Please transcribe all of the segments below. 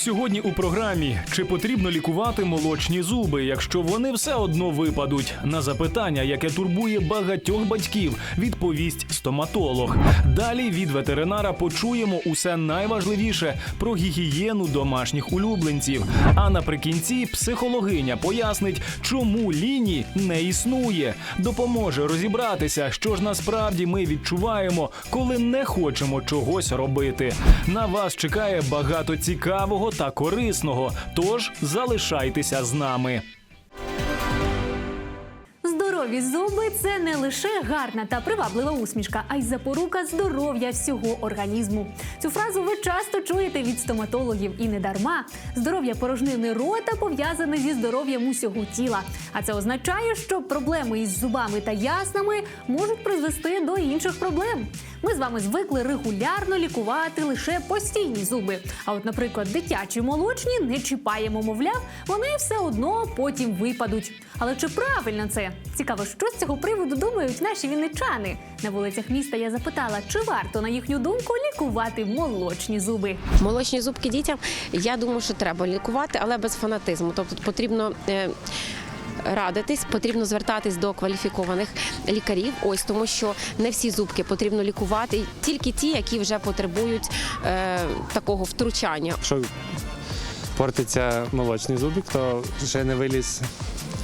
Сьогодні у програмі чи потрібно лікувати молочні зуби, якщо вони все одно випадуть? На запитання, яке турбує багатьох батьків, відповість стоматолог. Далі від ветеринара почуємо усе найважливіше про гігієну домашніх улюбленців. А наприкінці психологиня пояснить, чому лінії не існує, допоможе розібратися, що ж насправді ми відчуваємо, коли не хочемо чогось робити. На вас чекає багато цікавого та корисного. Тож залишайтеся з нами. Здорові зуби це не лише гарна та приваблива усмішка, а й запорука здоров'я всього організму. Цю фразу ви часто чуєте від стоматологів і не дарма. Здоров'я порожнини рота пов'язане зі здоров'ям усього тіла. А це означає, що проблеми із зубами та яснами можуть призвести до інших проблем. Ми з вами звикли регулярно лікувати лише постійні зуби. А от, наприклад, дитячі молочні не чіпаємо, мовляв, вони все одно потім випадуть. Але чи правильно це? Цікаво, що з цього приводу думають наші вінничани. На вулицях міста я запитала, чи варто на їхню думку лікувати молочні зуби. Молочні зубки дітям, я думаю, що треба лікувати, але без фанатизму. Тобто потрібно. е, Радитись, потрібно звертатись до кваліфікованих лікарів. Ось тому, що не всі зубки потрібно лікувати, тільки ті, які вже потребують е, такого втручання. Якщо портиться молочний зубик, то вже не виліз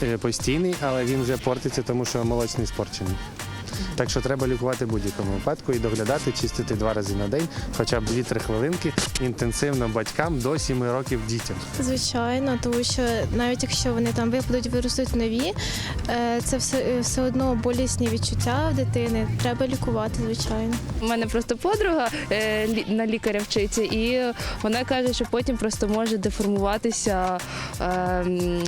е, постійний, але він вже портиться, тому що молочний спорчений. Так що треба лікувати в будь-якому випадку і доглядати, чистити два рази на день, хоча б 2-3 хвилинки інтенсивно батькам до 7 років дітям. Звичайно, тому що навіть якщо вони там випадуть, виростуть нові, е, це все, все одно болісні відчуття в дитини. Треба лікувати, звичайно. У мене просто подруга е, лі- на лікаря вчиться, і вона каже, що потім просто може деформуватися е, м, е,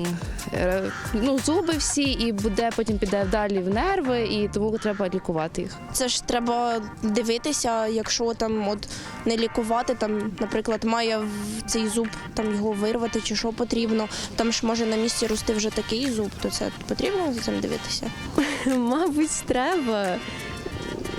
ну, зуби всі, і буде потім піде далі в нерви, і тому треба лікувати їх. Це ж треба дивитися, якщо там от не лікувати, там, наприклад, має в цей зуб там його вирвати чи що потрібно. Там ж може на місці рости вже такий зуб, то це потрібно за цим дивитися. Мабуть, треба.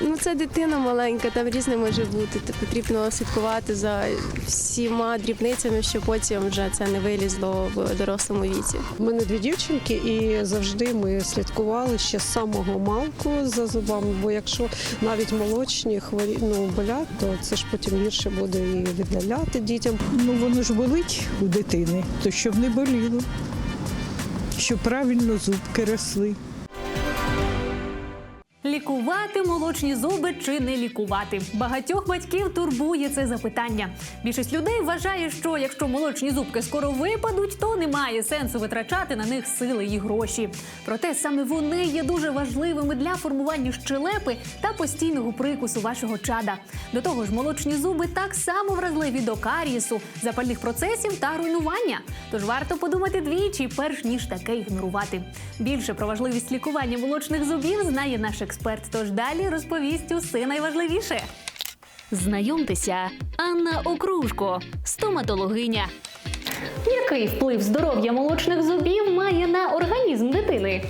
Ну, це дитина маленька, там різне може бути. То потрібно слідкувати за всіма дрібницями, щоб потім вже це не вилізло в дорослому віці. У мене дві дівчинки, і завжди ми слідкували ще з самого малку за зубами. Бо якщо навіть молочні хворі ну, болять, то це ж потім гірше буде і віддаляти дітям. Ну воно ж болить у дитини, то щоб не боліло, щоб правильно зубки росли. Лікувати молочні зуби чи не лікувати? Багатьох батьків турбує це запитання. Більшість людей вважає, що якщо молочні зубки скоро випадуть, то немає сенсу витрачати на них сили і гроші. Проте саме вони є дуже важливими для формування щелепи та постійного прикусу вашого чада. До того ж, молочні зуби так само вразливі до карієсу, запальних процесів та руйнування. Тож варто подумати двічі, перш ніж таке ігнорувати. Більше про важливість лікування молочних зубів знає наш експерт. Тож далі розповість усе найважливіше. Знайомтеся, Анна Окружко, стоматологиня. Який вплив здоров'я молочних зубів має на організм дитини?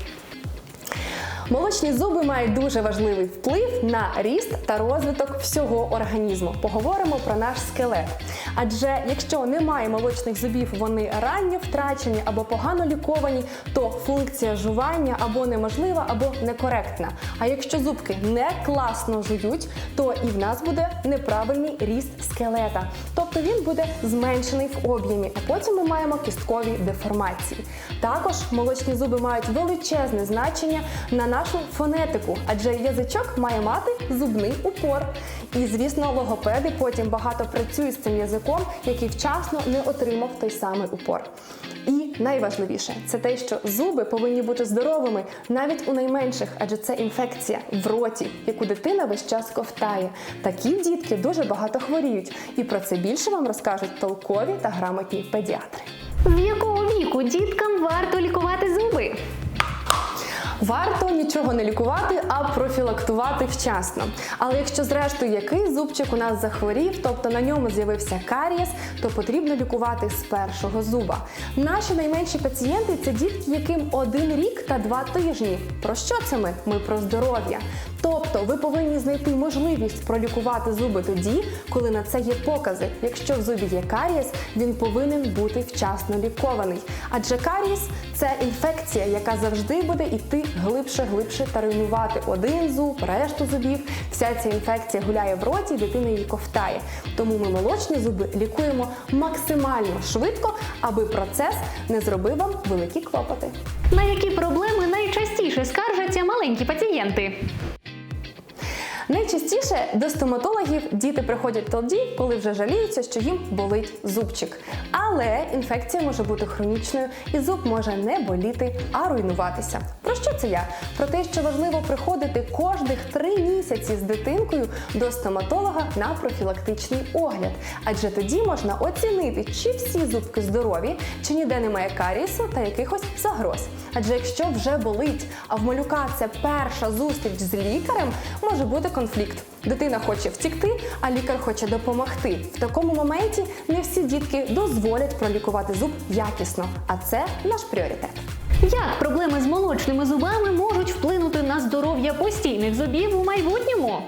Молочні зуби мають дуже важливий вплив на ріст та розвиток всього організму. Поговоримо про наш скелет. Адже якщо немає молочних зубів, вони ранньо втрачені або погано ліковані, то функція жування або неможлива, або некоректна. А якщо зубки не класно жують, то і в нас буде неправильний ріст скелета. Тобто він буде зменшений в об'ємі, а потім ми маємо кісткові деформації. Також молочні зуби мають величезне значення на нашу фонетику, адже язичок має мати зубний упор. І, звісно, логопеди потім багато працюють з цим язиком, який вчасно не отримав той самий упор. І найважливіше це те, що зуби повинні бути здоровими навіть у найменших, адже це інфекція в роті, яку дитина весь час ковтає. Такі дітки дуже багато хворіють, і про це більше вам розкажуть толкові та грамотні педіатри. З якого віку діткам варто лікувати зуби? Варто нічого не лікувати, а профілактувати вчасно. Але якщо зрештою який зубчик у нас захворів, тобто на ньому з'явився карієс, то потрібно лікувати з першого зуба. Наші найменші пацієнти це дітки, яким один рік та два тижні. Про що це ми? Ми про здоров'я. Тобто ви повинні знайти можливість пролікувати зуби тоді, коли на це є покази. Якщо в зубі є карієс, він повинен бути вчасно лікований. Адже карієс це інфекція, яка завжди буде йти глибше, глибше та руйнувати один зуб, решту зубів. Вся ця інфекція гуляє в роті, дитина її ковтає. Тому ми молочні зуби лікуємо максимально швидко, аби процес не зробив вам великі клопоти. На які проблеми найчастіше скаржаться маленькі пацієнти? Найчастіше до стоматологів діти приходять тоді, коли вже жаліються, що їм болить зубчик. Але інфекція може бути хронічною і зуб може не боліти, а руйнуватися. Про що це я? Про те, що важливо приходити кожних три місяці з дитинкою до стоматолога на профілактичний огляд. Адже тоді можна оцінити, чи всі зубки здорові, чи ніде немає карісу та якихось загроз. Адже якщо вже болить, а в малюка це перша зустріч з лікарем, може бути конфлікт. Дитина хоче втікти, а лікар хоче допомогти. В такому моменті не всі дітки дозволять пролікувати зуб якісно, а це наш пріоритет. Як проблеми з молочними зубами можуть вплинути на здоров'я постійних зубів у майбутньому?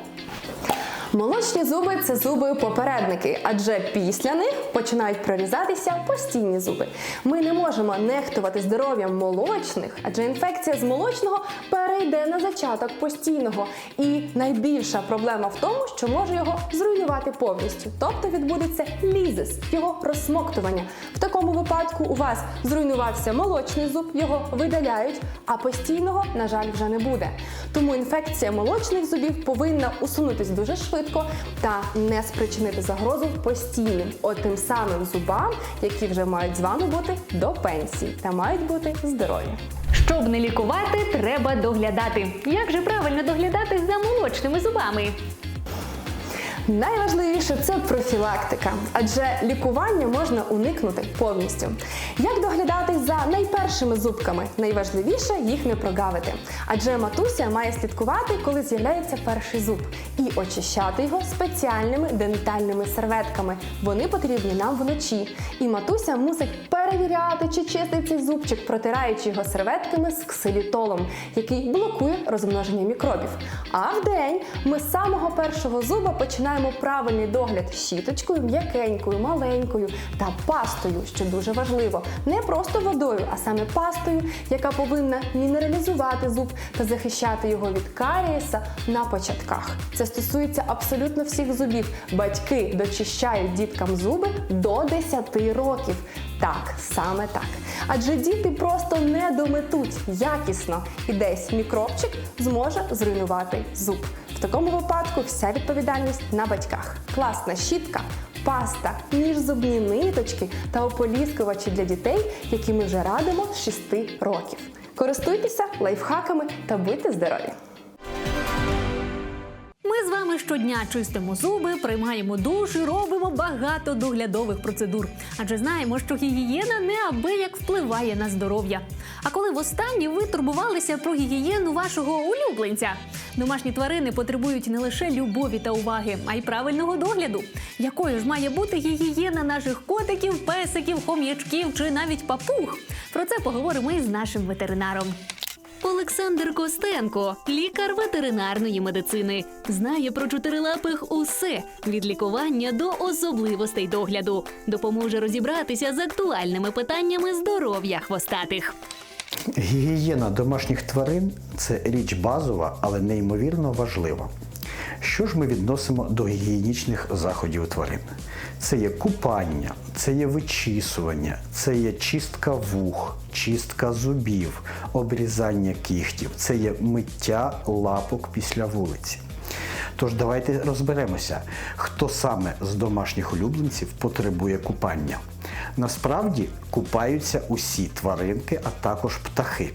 Молочні зуби це зуби-попередники, адже після них починають прорізатися постійні зуби. Ми не можемо нехтувати здоров'ям молочних, адже інфекція з молочного перейде на зачаток постійного. І найбільша проблема в тому, що може його зруйнувати повністю. Тобто відбудеться лізис, його розсмоктування. В такому випадку у вас зруйнувався молочний зуб, його видаляють, а постійного, на жаль, вже не буде. Тому інфекція молочних зубів повинна усунутись дуже швидко та не спричинити загрозу постійним, отим тим самим зубам, які вже мають з вами бути до пенсії та мають бути здорові. Щоб не лікувати, треба доглядати. Як же правильно доглядати за молочними зубами? Найважливіше це профілактика, адже лікування можна уникнути повністю. Як доглядати за найпершими зубками? Найважливіше їх не прогавити. Адже матуся має слідкувати, коли з'являється перший зуб, і очищати його спеціальними дентальними серветками. Вони потрібні нам вночі. І матуся мусить перевіряти, чи чистий цей зубчик, протираючи його серветками з ксилітолом, який блокує розмноження мікробів. А вдень ми з самого першого зуба починаємо правильний догляд щіточкою, м'якенькою, маленькою та пастою, що дуже важливо. Не просто водою, а саме пастою, яка повинна мінералізувати зуб та захищати його від карієса на початках. Це стосується абсолютно всіх зубів. Батьки дочищають діткам зуби до 10 років. Так, саме так. Адже діти просто не дометуть якісно, і десь мікробчик зможе зруйнувати зуб. Такому випадку вся відповідальність на батьках. Класна щітка, паста, ніжзубні ниточки та ополіскувачі для дітей, які ми вже радимо з 6 років. Користуйтеся лайфхаками та будьте здорові! Ми з вами щодня чистимо зуби, приймаємо душ і робимо багато доглядових процедур. Адже знаємо, що гігієна неабияк впливає на здоров'я. А коли востаннє ви турбувалися про гігієну вашого улюбленця? Домашні тварини потребують не лише любові та уваги, а й правильного догляду. Якою ж має бути гігієна наших котиків, песиків, хом'ячків чи навіть папуг? Про це поговоримо із нашим ветеринаром. Олександр Костенко, лікар ветеринарної медицини, знає про чотирилапих усе від лікування до особливостей догляду. Допоможе розібратися з актуальними питаннями здоров'я хвостатих. Гігієна домашніх тварин це річ базова, але неймовірно важлива. Що ж ми відносимо до гігієнічних заходів тварин? Це є купання, це є вичісування, це є чистка вух, чистка зубів, обрізання кігтів, це є миття лапок після вулиці. Тож давайте розберемося, хто саме з домашніх улюбленців потребує купання. Насправді купаються усі тваринки, а також птахи.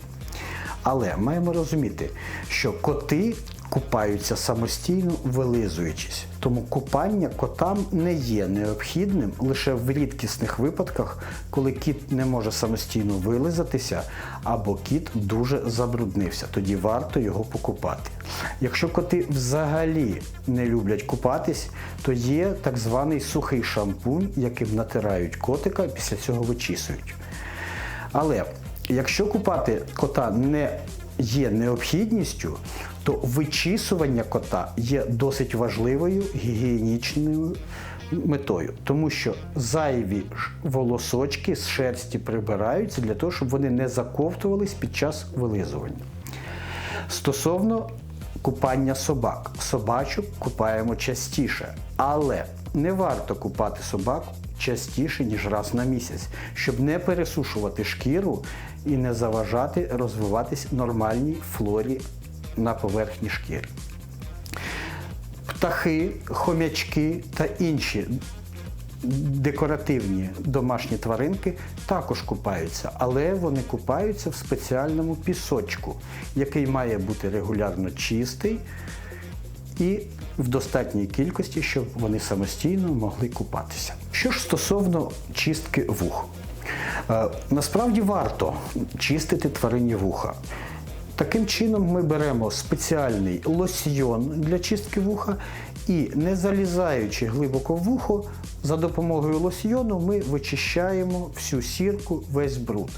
Але маємо розуміти, що коти купаються самостійно вилизуючись. Тому купання котам не є необхідним лише в рідкісних випадках, коли кіт не може самостійно вилизатися або кіт дуже забруднився. Тоді варто його покупати. Якщо коти взагалі не люблять купатись, то є так званий сухий шампунь, яким натирають котика, після цього вичісують. Але якщо купати кота не є необхідністю, то вичісування кота є досить важливою гігієнічною метою, тому що зайві волосочки з шерсті прибираються для того, щоб вони не заковтувались під час вилизування. Стосовно купання собак. Собачок купаємо частіше, але не варто купати собак частіше, ніж раз на місяць, щоб не пересушувати шкіру і не заважати розвиватись нормальній флорі на поверхні шкіри. Птахи, хомячки та інші декоративні домашні тваринки також купаються, але вони купаються в спеціальному пісочку, який має бути регулярно чистий і в достатній кількості, щоб вони самостійно могли купатися. Що ж стосовно чистки вух, Е, насправді варто чистити тварині вуха. Таким чином ми беремо спеціальний лосьйон для чистки вуха і, не залізаючи глибоко в вухо, за допомогою лосьйону ми вичищаємо всю сірку, весь бруд.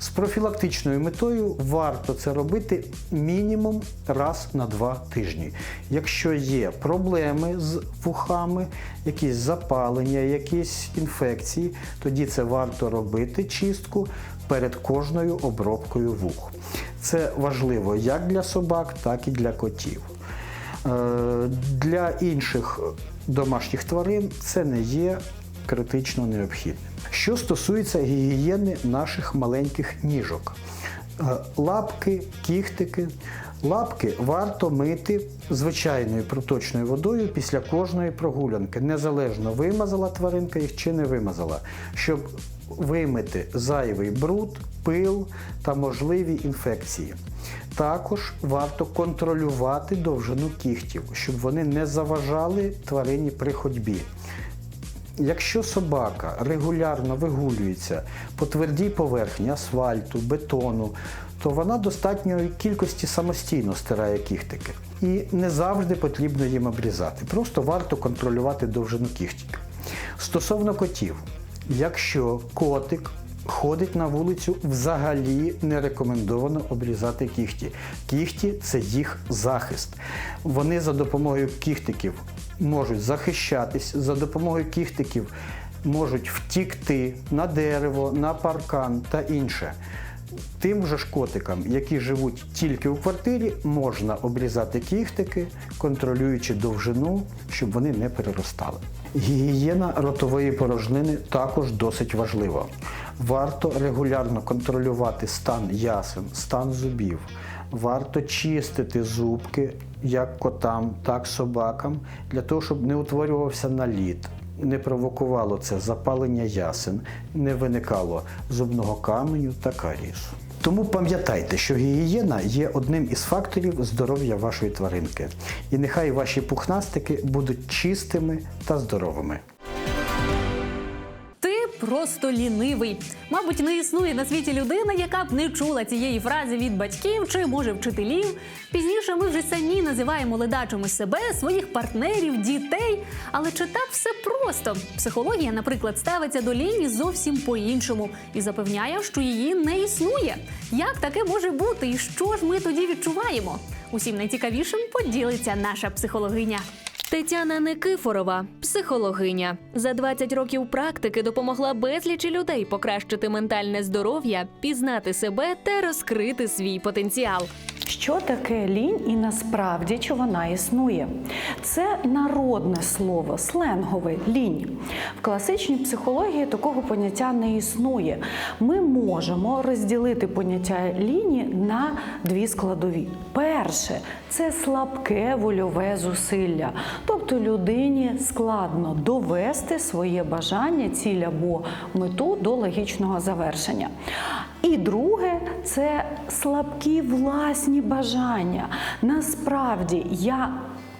З профілактичною метою варто це робити мінімум раз на два тижні. Якщо є проблеми з вухами, якісь запалення, якісь інфекції, тоді це варто робити чистку перед кожною обробкою вух. Це важливо як для собак, так і для котів. Е, Для інших домашніх тварин це не є критично необхідним. Що стосується гігієни наших маленьких ніжок, лапки, кіхтики. Лапки варто мити звичайною проточною водою після кожної прогулянки, незалежно вимазала тваринка їх чи не вимазала, щоб вимити зайвий бруд, пил та можливі інфекції. Також варто контролювати довжину кігтів, щоб вони не заважали тварині при ходьбі. Якщо собака регулярно вигулюється по твердій поверхні асфальту, бетону, то вона достатньої кількості самостійно стирає кіхтики. І не завжди потрібно їм обрізати. Просто варто контролювати довжину кіхтів. Стосовно котів, якщо котик ходить на вулицю, взагалі не рекомендовано обрізати кіхті. Кіхті це їх захист. Вони за допомогою кіхтиків можуть захищатись, за допомогою кіхтиків можуть втікти на дерево, на паркан та інше. Тим же ж котикам, які живуть тільки у квартирі, можна обрізати кіхтики, контролюючи довжину, щоб вони не переростали. Гігієна ротової порожнини також досить важлива. Варто регулярно контролювати стан ясен, стан зубів. Варто чистити зубки як котам, так собакам, для того, щоб не утворювався наліт, не провокувало це запалення ясен, не виникало зубного каменю та карісу. Тому пам'ятайте, що гігієна є одним із факторів здоров'я вашої тваринки. І нехай ваші пухнастики будуть чистими та здоровими. Просто лінивий. Мабуть, не існує на світі людина, яка б не чула цієї фрази від батьків чи може вчителів. Пізніше ми вже самі називаємо ледачими себе, своїх партнерів, дітей. Але чи так все просто? Психологія, наприклад, ставиться до ліні зовсім по-іншому і запевняє, що її не існує. Як таке може бути, і що ж ми тоді відчуваємо? Усім найцікавішим поділиться наша психологиня. Тетяна Никифорова, психологиня, за 20 років практики допомогла безлічі людей покращити ментальне здоров'я, пізнати себе та розкрити свій потенціал. Що таке лінь і насправді чи вона існує? Це народне слово, сленгове лінь. В класичній психології такого поняття не існує. Ми можемо розділити поняття ліні на дві складові. Перше це слабке вольове зусилля. Тобто людині складно довести своє бажання, ціль або мету до логічного завершення. І друге це слабкі власні бажання. Насправді я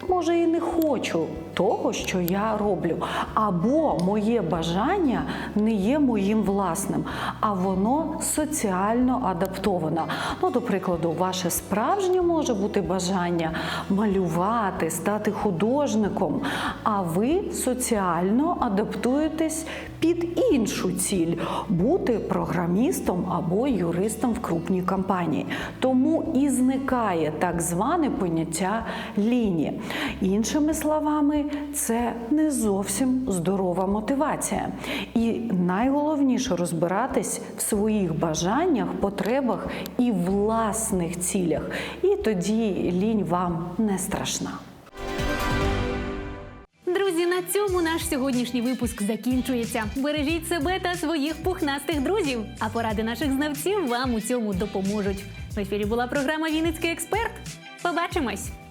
може і не хочу того, що я роблю, або моє бажання не є моїм власним, а воно соціально адаптоване. Ну, до прикладу, ваше справжнє може бути бажання малювати, стати художником, а ви соціально адаптуєтесь під іншу ціль бути програмістом або юристом в крупній компанії. Тому і зникає так зване поняття ліні. Іншими словами, це не зовсім здорова мотивація. І найголовніше розбиратись в своїх бажаннях, потребах і власних цілях. І тоді лінь вам не страшна. Друзі, на цьому наш сьогоднішній випуск закінчується. Бережіть себе та своїх пухнастих друзів. А поради наших знавців вам у цьому допоможуть. В ефірі була програма Вінницький експерт. Побачимось!